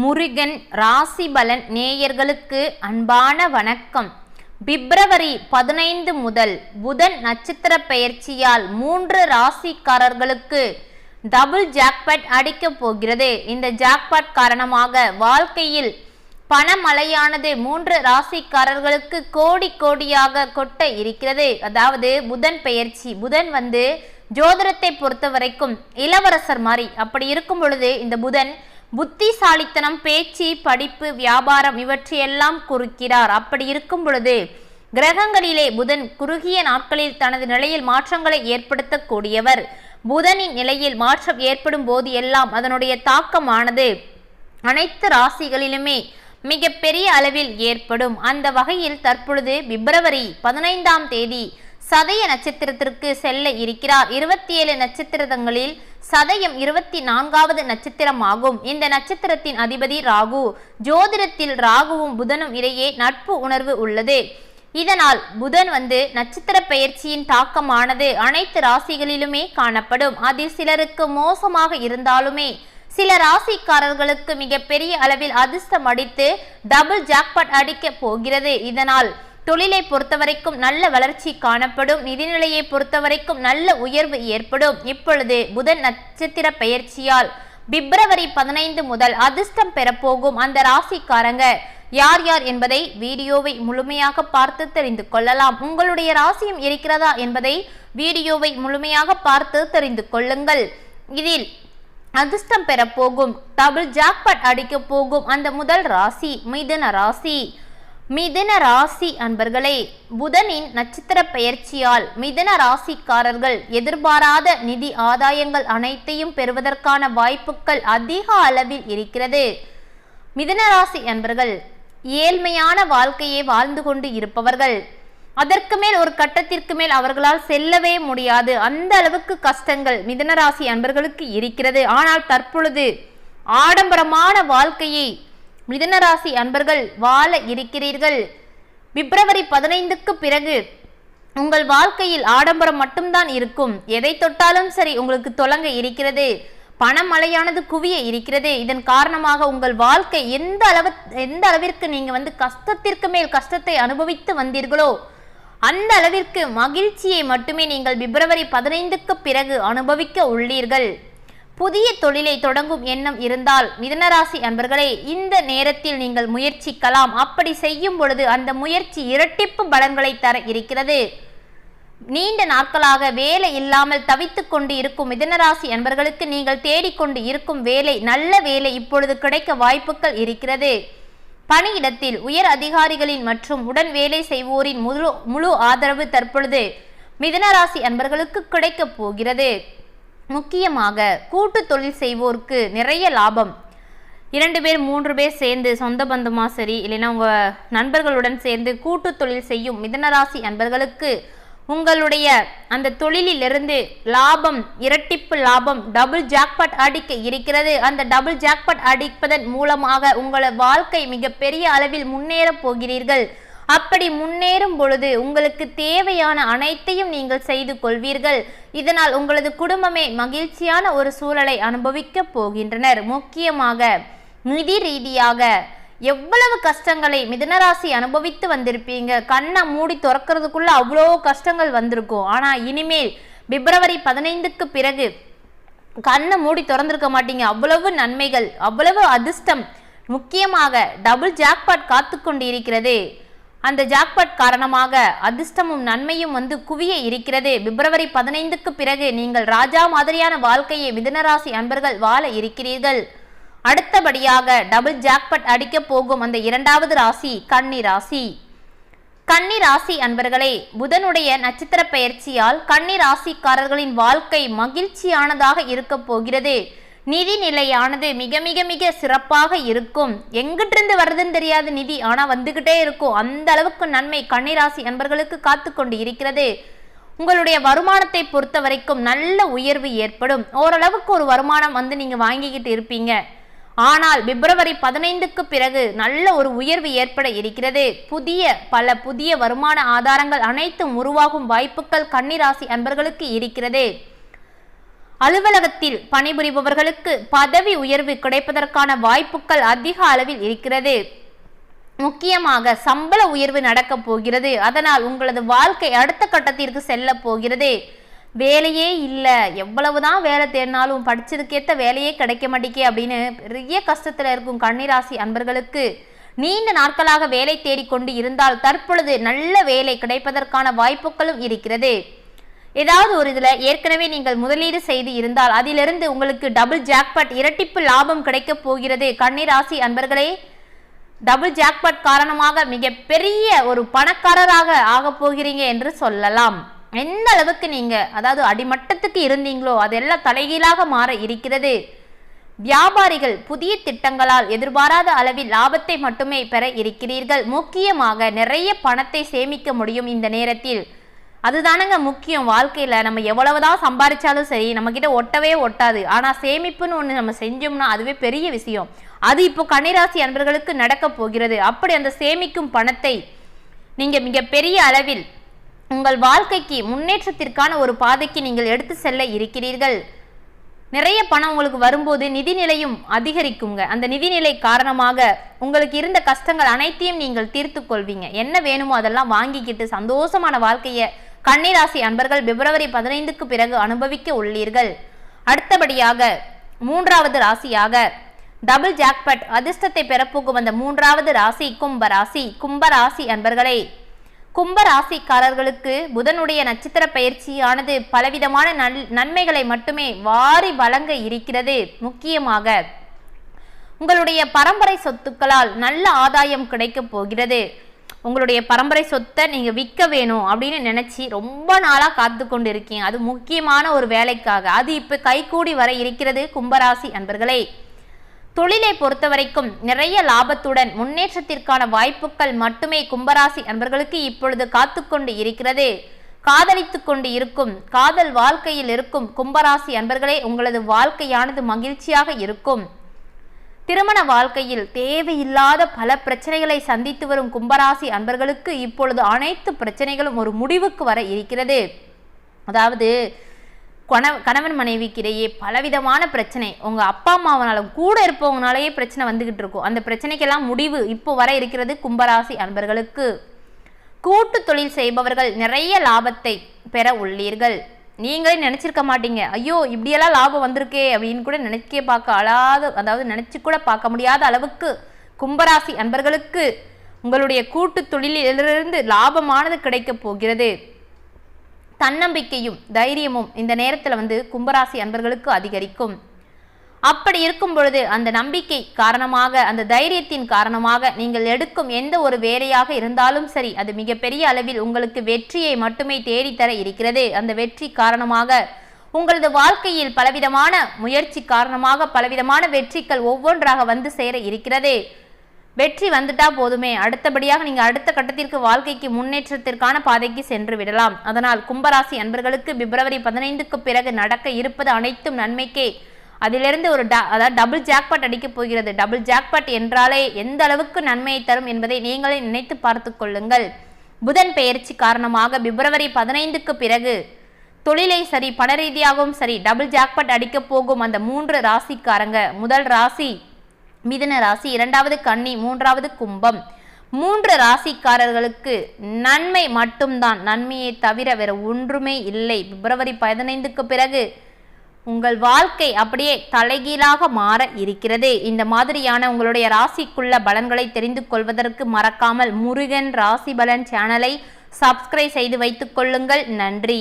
முருகன் ராசிபலன் நேயர்களுக்கு அன்பான வணக்கம். பிப்ரவரி பதினைந்து முதல் புதன் நட்சத்திர பெயர்ச்சியால் மூன்று ராசிக்காரர்களுக்கு டபுள் ஜாக்பட் அடிக்கப் போகிறது. இந்த ஜாக்பாட் காரணமாக வாழ்க்கையில் பணமழையானது மூன்று ராசிக்காரர்களுக்கு கோடி கோடியாக கொட்ட இருக்கிறது. அதாவது புதன் பெயர்ச்சி. புதன் வந்து ஜோதிடத்தை பொறுத்த வரைக்கும் இளவரசர் மாதிரி. அப்படி இருக்கும் பொழுது இந்த புதன் புத்திசாலித்தனம் பேச்சு படிப்பு வியாபாரம் இவற்றையெல்லாம் குறுக்கிறார். அப்படி இருக்கும் பொழுது கிரகங்களிலே புதன் குறுகிய நாட்களில் தனது நிலையில் மாற்றங்களை ஏற்படுத்தக்கூடியவர். புதனின் நிலையில் மாற்றம் ஏற்படும் போது எல்லாம் அதனுடைய தாக்கமானது அனைத்து ராசிகளிலுமே மிக பெரிய அளவில் ஏற்படும். அந்த வகையில் தற்பொழுது பிப்ரவரி பதினைந்தாம் தேதி சதய நட்சத்திரத்திற்கு செல்ல இருக்கிறார். இருபத்தி ஏழு நட்சத்திரங்களில் சதயம் இருபத்தி நான்காவது நட்சத்திரமாகும். இந்த நட்சத்திரத்தின் அதிபதி ராகு. ஜோதிடத்தில் ராகுவும் புதனும் இடையே நட்பு உணர்வு உள்ளது. இதனால் புதன் வந்து நட்சத்திர பெயர்ச்சியின் தாக்கமானது. அனைத்து ராசிகளிலுமே காணப்படும். அதில் சிலருக்கு மோசமாக இருந்தாலுமே சில ராசிக்காரர்களுக்கு மிகப்பெரிய அளவில் அதிர்ஷ்டம் அடித்து டபுள் ஜாக்பாட் அடிக்க போகிறது. இதனால் தொழிலை பொறுத்தவரைக்கும் நல்ல வளர்ச்சி காணப்படும். நிதிநிலையை பொறுத்தவரைக்கும் நல்ல உயர்வு ஏற்படும். இப்பொழுது புதன் நட்சத்திர பெயர்ச்சியால் பிப்ரவரி பதினைந்து முதல் அதிர்ஷ்டம் பெறப்போகும் அந்த ராசிக்காரங்க. யார் யார் என்பதை வீடியோவை முழுமையாக பார்த்து தெரிந்து கொள்ளலாம். உங்களுடைய ராசியும் இருக்கிறதா என்பதை வீடியோவை முழுமையாக பார்த்து தெரிந்து கொள்ளுங்கள். இதில் அதிர்ஷ்டம் பெறப்போகும். டபுள் ஜாக்பட் அடிக்க போகும். அந்த முதல் ராசி மிதுன ராசி. மிதுன ராசி அன்பர்களே புதனின் நட்சத்திர பெயர்ச்சியால் மிதுன ராசிக்காரர்கள் எதிர்பாராத நிதி ஆதாயங்கள் அனைத்தையும் பெறுவதற்கான வாய்ப்புகள் அதிக அளவில் இருக்கிறது. மிதுன ராசி அன்பர்கள் ஏழ்மையான வாழ்க்கையை வாழ்ந்து கொண்டு இருப்பவர்கள். அதற்கு மேல் ஒரு கட்டத்திற்கு மேல் அவர்களால் செல்லவே முடியாது. அந்த அளவுக்கு கஷ்டங்கள் மிதனராசி அன்பர்களுக்கு இருக்கிறது. ஆனால் தற்பொழுது ஆடம்பரமான வாழ்க்கையை மிதனராசி அன்பர்கள் வாழ இருக்கிறீர்கள். பிப்ரவரி பதினைந்துக்கு பிறகு உங்கள் வாழ்க்கையில் ஆடம்பரம் மட்டும்தான் இருக்கும். எதை தொட்டாலும் சரி உங்களுக்கு தொலங்க இருக்கிறது. பணமழையானது குவிய இருக்கிறது. இதன் காரணமாக உங்கள் வாழ்க்கை எந்த அளவு எந்த அளவிற்கு நீங்கள் வந்து கஷ்டத்திற்கு மேல் கஷ்டத்தை அனுபவித்து வந்தீர்களோ அந்த அளவிற்கு மகிழ்ச்சியை மட்டுமே நீங்கள் பிப்ரவரி பதினைந்துக்கு பிறகு அனுபவிக்க உள்ளீர்கள். புதிய தொழிலை தொடங்கும் எண்ணம் இருந்தால் மிதனராசி அன்பர்களே இந்த நேரத்தில் நீங்கள் முயற்சிக்கலாம். அப்படி செய்யும் பொழுது அந்த முயற்சி இரட்டிப்பு பலன்களை தர இருக்கிறது. நீண்ட நாட்களாக வேலை இல்லாமல் தவித்து கொண்டு இருக்கும் மிதனராசி அன்பர்களுக்கு நீங்கள் தேடிக்கொண்டு இருக்கும் வேலை நல்ல வேலை இப்பொழுது கிடைக்க வாய்ப்புகள் இருக்கிறது. பணியிடத்தில் உயர் அதிகாரிகளின் மற்றும் உடன் வேலை செய்வோரின் முழு முழு ஆதரவு தற்பொழுது மிதனராசி அன்பர்களுக்கு கிடைக்கப் போகிறது. முக்கியமாக கூட்டு தொழில் செய்வோருக்கு நிறைய லாபம். இரண்டு பேர் மூன்று பேர் சேர்ந்து சொந்த பந்தமாக சரி இல்லைன்னா உங்கள் நண்பர்களுடன் சேர்ந்து கூட்டு தொழில் செய்யும் மிதனராசி அன்பர்களுக்கு உங்களுடைய அந்த தொழிலிலிருந்து லாபம் இரட்டிப்பு லாபம் டபுள் ஜாக்பாட் அடிக்க இருக்கிறது. அந்த டபுள் ஜாக்பாட் அடிப்பதன் மூலமாக உங்கள வாழ்க்கை மிகப்பெரிய அளவில் முன்னேறப் போகிறீர்கள். அப்படி முன்னேறும் பொழுது உங்களுக்கு தேவையான அனைத்தையும் நீங்கள் செய்து கொள்வீர்கள். இதனால் உங்களது குடும்பமே மகிழ்ச்சியான ஒரு சூழலை அனுபவிக்க போகின்றனர். முக்கியமாக நிதி ரீதியாக எவ்வளவு கஷ்டங்களை மிதனராசி அனுபவித்து வந்திருப்பீங்க. கண்ணை மூடி திறக்கிறதுக்குள்ள அவ்வளோ கஷ்டங்கள் வந்திருக்கும். ஆனால் இனிமேல் பிப்ரவரி பதினைந்துக்கு பிறகு கண்ணை மூடி திறந்திருக்க மாட்டீங்க. அவ்வளவு நன்மைகள் அவ்வளவு அதிர்ஷ்டம். முக்கியமாக டபுள் ஜாக்பாட் காத்து கொண்டு இருக்கிறது அந்த ஜாக்பாட் காரணமாக அதிர்ஷ்டமும் நன்மையும் வந்து குவிய இருக்கிறது. பிப்ரவரி பதினைந்துக்கு பிறகு நீங்கள் ராஜா மாதிரியான வாழ்க்கையை மிதனராசி அன்பர்கள் வாழ இருக்கிறீர்கள். அடுத்தபடியாக டபுள் ஜாக்பட் அடிக்கப் போகும் அந்த இரண்டாவது ராசி கன்னி ராசி. கன்னி ராசி அன்பர்களே புதனுடைய நட்சத்திர பெயர்ச்சியால் கன்னி ராசிக்காரர்களின் வாழ்க்கை மகிழ்ச்சியானதாக இருக்கப் போகிறது. நிதி நிலையானது மிக மிக மிக சிறப்பாக இருக்கும். எங்கிட்டிருந்து வருதுன்னு தெரியாது நிதி. ஆனால் வந்துகிட்டே இருக்கும். அந்த அளவுக்கு நன்மை கன்னிராசி அன்பர்களுக்கு காத்து கொண்டு இருக்கிறது. உங்களுடைய வருமானத்தை பொறுத்த வரைக்கும் நல்ல உயர்வு ஏற்படும். ஓரளவுக்கு ஒரு வருமானம் வந்து நீங்கள் வாங்கிக்கிட்டு இருப்பீங்க. ஆனால் பிப்ரவரி பதினைந்துக்கு பிறகு நல்ல ஒரு உயர்வு ஏற்பட இருக்கிறது. புதிய பல புதிய வருமான ஆதாரங்கள் அனைத்தும் உருவாகும் வாய்ப்புகள் கன்னிராசி அன்பர்களுக்கு இருக்கிறது. அலுவலகத்தில் பணிபுரிபவர்களுக்கு பதவி உயர்வு கிடைப்பதற்கான வாய்ப்புகள் அதிக அளவில் இருக்கிறது. முக்கியமாக சம்பள உயர்வு நடக்கப் போகிறது. அதனால் உங்களது வாழ்க்கை அடுத்த கட்டத்திற்கு செல்ல போகிறது. வேலையே இல்லை. எவ்வளவுதான் வேலை தேடினாலும் படிச்சதுக்கேற்ற வேலையே கிடைக்க மாட்டேக்கே அப்படின்னு பெரிய கஷ்டத்தில் இருக்கும் கன்னிராசி அன்பர்களுக்கு நீண்ட நாட்களாக வேலை தேடிக்கொண்டு இருந்தால் தற்பொழுது நல்ல வேலை கிடைப்பதற்கான வாய்ப்புகளும் இருக்கிறது. ஏதாவது ஒரு இதில் ஏற்கனவே நீங்கள் முதலீடு செய்து இருந்தால் அதிலிருந்து உங்களுக்கு டபுள் ஜாக்பாட் இரட்டிப்பு லாபம் கிடைக்கப் போகிறது. கன்னிராசி அன்பர்களே டபுள் ஜாக்பாட் காரணமாக மிக பெரிய ஒரு பணக்காரராக ஆகப் போகிறீங்க என்று சொல்லலாம். எந்த அளவுக்கு நீங்கள் அதாவது அடிமட்டத்துக்கு இருந்தீங்களோ அதெல்லாம் தலைகீழாக மாற இருக்கிறது. வியாபாரிகள் புதிய திட்டங்களால் எதிர்பாராத அளவில் லாபத்தை மட்டுமே பெற இருக்கிறீர்கள். முக்கியமாக நிறைய பணத்தை சேமிக்க முடியும் இந்த நேரத்தில். அதுதானங்க முக்கியம் வாழ்க்கையில். நம்ம எவ்வளவுதான் சம்பாதிச்சாலும் சரி நம்மக்கிட்ட ஒட்டவே ஒட்டாது. ஆனால் சேமிப்புன்னு ஒன்று நம்ம செஞ்சோம்னா அதுவே பெரிய விஷயம். அது இப்போ கன்னிராசி அன்பர்களுக்கு நடக்க போகிறது. அப்படி அந்த சேமிக்கும் பணத்தை நீங்கள் மிகப்பெரிய அளவில் உங்கள் வாழ்க்கைக்கு முன்னேற்றத்திற்கான ஒரு பாதைக்கு நீங்கள் எடுத்து செல்ல இருக்கிறீர்கள். நிறைய பணம் உங்களுக்கு வரும்போது நிதிநிலையும் அதிகரிக்குங்க. அந்த நிதிநிலை காரணமாக உங்களுக்கு இருந்த கஷ்டங்கள் அனைத்தையும் நீங்கள் தீர்த்து கொள்வீங்க. என்ன வேணுமோ அதெல்லாம் வாங்கிக்கிட்டு சந்தோஷமான வாழ்க்கையை கன்னிராசி அன்பர்கள் பிப்ரவரி பதினைந்துக்கு பிறகு அனுபவிக்க உள்ளீர்கள். அடுத்தபடியாக மூன்றாவது ராசியாக டபுள் ஜாக்பட் அதிர்ஷ்டத்தை பெறப்போகும் அந்த மூன்றாவது ராசி கும்ப ராசி. கும்ப ராசி அன்பர்களே கும்ப ராசிக்காரர்களுக்கு புதனுடைய நட்சத்திர பயிற்சியானது பலவிதமான நல் நன்மைகளை மட்டுமே வாரி வழங்க இருக்கிறது. முக்கியமாக உங்களுடைய பரம்பரை சொத்துக்களால் நல்ல ஆதாயம் கிடைக்கப் போகிறது. உங்களுடைய பரம்பரை சொத்தை நீங்கள் விற்க வேணும் அப்படின்னு நினச்சி ரொம்ப நாளாக காத்து கொண்டு இருக்கீங்க அது முக்கியமான ஒரு வேலைக்காக. அது இப்போ கைகூடி வர இருக்கிறது கும்பராசி அன்பர்களே. தொழிலை பொறுத்த வரைக்கும் நிறைய லாபத்துடன் முன்னேற்றத்திற்கான வாய்ப்புகள் மட்டுமே கும்பராசி அன்பர்களுக்கு இப்பொழுது காத்துக்கொண்டு இருக்கிறது. காதலித்து கொண்டு இருக்கும் காதல் வாழ்க்கையில் இருக்கும் கும்பராசி அன்பர்களே உங்களது வாழ்க்கையானது மகிழ்ச்சியாக இருக்கும். திருமண வாழ்க்கையில் தேவையில்லாத பல பிரச்சனைகளை சந்தித்து வரும் கும்பராசி அன்பர்களுக்கு இப்பொழுது அனைத்து பிரச்சனைகளும் ஒரு முடிவுக்கு வர இருக்கிறது. அதாவது கண கணவன் மனைவிக்கு இடையே பலவிதமான பிரச்சனை. உங்கள் அப்பா அம்மாவனாலும் கூட இருப்பவங்கனாலேயே பிரச்சனை வந்துக்கிட்டு இருக்கும். அந்த பிரச்சனைக்கெல்லாம் முடிவு இப்போ வர இருக்கிறது கும்பராசி அன்பர்களுக்கு. கூட்டு தொழில் செய்பவர்கள் நிறைய லாபத்தை பெற உள்ளீர்கள். நீங்களே நினச்சிருக்க மாட்டீங்க. ஐயோ இப்படியெல்லாம் லாபம் வந்திருக்கே அப்படின்னு கூட நினைக்க பார்க்க அழாத அதாவது நினச்சி கூட பார்க்க முடியாத அளவுக்கு கும்பராசி அன்பர்களுக்கு உங்களுடைய கூட்டு தொழிலிலிருந்து லாபமானது கிடைக்கப் போகிறது. தன்னம்பிக்கையும் தைரியமும் இந்த நேரத்தில் வந்து கும்பராசி அன்பர்களுக்கு அதிகரிக்கும். அப்படி இருக்கும் பொழுது அந்த நம்பிக்கை காரணமாக அந்த தைரியத்தின் காரணமாக நீங்கள் எடுக்கும் எந்த ஒரு வேலையாக இருந்தாலும் சரி அது மிகப்பெரிய அளவில் உங்களுக்கு வெற்றியை மட்டுமே தேடித்தர இருக்கிறது. அந்த வெற்றி காரணமாக உங்களது வாழ்க்கையில் பலவிதமான முயற்சி காரணமாக பலவிதமான வெற்றிகள் ஒவ்வொன்றாக வந்து சேர இருக்கிறது. வெற்றி வந்துட்டா போதுமே. அடுத்தபடியாக நீங்கள் அடுத்த கட்டத்திற்கு வாழ்க்கைக்கு முன்னேற்றத்திற்கான பாதைக்கு சென்று விடலாம். அதனால் கும்பராசி அன்பர்களுக்கு பிப்ரவரி பதினைந்துக்கு பிறகு நடக்க இருப்பது அனைத்தும் நன்மைக்கே. அதிலிருந்து ஒரு ட அதாவது டபுள் ஜாக்பாட் அடிக்கப் போகிறது. டபுள் ஜாக்பாட் என்றாலே எந்த அளவுக்கு நன்மையை தரும் என்பதை நீங்களே நினைத்து பார்த்து கொள்ளுங்கள். புதன் பெயர்ச்சி காரணமாக பிப்ரவரி பதினைந்துக்கு பிறகு தொழிலை சரி பண ரீதியாகவும் சரி டபுள் ஜாக்பாட் அடிக்கப் போகும் அந்த மூன்று ராசிக்காரங்க. முதல் ராசி மிதன ராசி இரண்டாவது கன்னி மூன்றாவது கும்பம். மூன்று ராசிக்காரர்களுக்கு நன்மை மட்டும்தான். நன்மையை தவிர வேற ஒன்றுமே இல்லை. பிப்ரவரி பதினைந்துக்கு பிறகு உங்கள் வாழ்க்கை அப்படியே தலைகீழாக மாற இருக்கிறது. இந்த மாதிரியான உங்களுடைய ராசிக்குள்ள பலன்களை தெரிந்து கொள்வதற்கு மறக்காமல் முருகன் ராசி பலன் சேனலை சப்ஸ்கிரைப் செய்து வைத்துக் கொள்ளுங்கள். நன்றி.